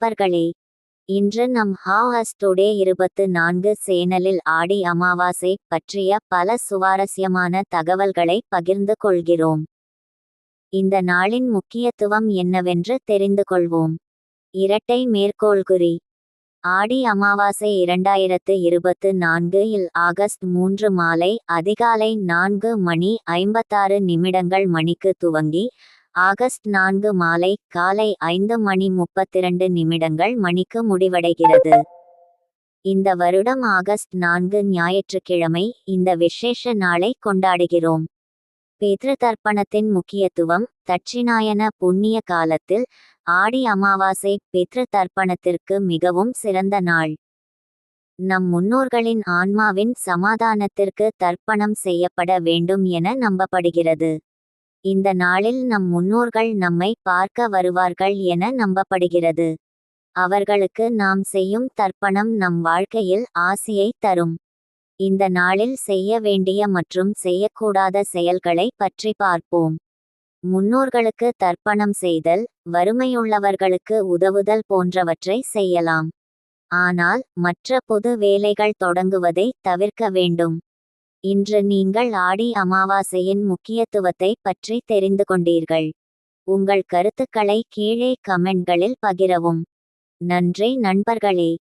நண்பர்களே இன்று நம் ஹாஹஸ் டுடே இருபத்து நான்கு சேனலில் ஆடி அமாவாசை பற்றிய பல சுவாரஸ்யமான தகவல்களை பகிர்ந்து கொள்கிறோம். இந்த நாளின் முக்கியத்துவம் என்னவென்று தெரிந்து கொள்வோம். இரட்டை மேற்கோள்குறி. ஆடி அமாவாசை இரண்டாயிரத்து இருபத்து நான்கு இல் ஆகஸ்ட் மூன்று மாலை அதிகாலை நான்கு மணி ஐம்பத்தாறு நிமிடங்கள் மணிக்கு துவங்கி ஆகஸ்ட் நான்கு மாலை காலை ஐந்து மணி முப்பத்திரண்டு நிமிடங்கள் மணிக்கு முடிவடைகிறது. இந்த வருடம் ஆகஸ்ட் நான்கு ஞாயிற்றுக்கிழமை இந்த விசேஷ நாளை கொண்டாடுகிறோம். பித்ரு தர்ப்பணத்தின் முக்கியத்துவம் தட்சிணாயன புண்ணிய காலத்தில் ஆடி அமாவாசை பித்ரு தர்ப்பணத்திற்கு மிகவும் சிறந்த நாள். நம் முன்னோர்களின் ஆன்மாவின் சமாதானத்திற்கு தர்ப்பணம் செய்யப்பட வேண்டும் என நம்பப்படுகிறது. இந்த நாளில் நம் முன்னோர்கள் நம்மை பார்க்க வருவார்கள் என நம்பப்படுகிறது. அவர்களுக்கு நாம் செய்யும் தர்ப்பணம் நம் வாழ்க்கையில் ஆசியை தரும். இந்த நாளில் செய்ய வேண்டிய மற்றும் செய்யக்கூடாத செயல்களை பற்றி பார்ப்போம். முன்னோர்களுக்கு தர்ப்பணம் செய்தல் வறுமையுள்ளவர்களுக்கு உதவுதல் போன்றவற்றை செய்யலாம். ஆனால் மற்ற பொது வேலைகள் தொடங்குவதை தவிர்க்க வேண்டும். இன்று நீங்கள் ஆடி அமாவாசையின் முக்கியத்துவத்தை பற்றி தெரிந்து கொண்டீர்கள். உங்கள் கருத்துக்களை கீழே கமெண்ட்களில் பகிரவும். நன்றி நண்பர்களே.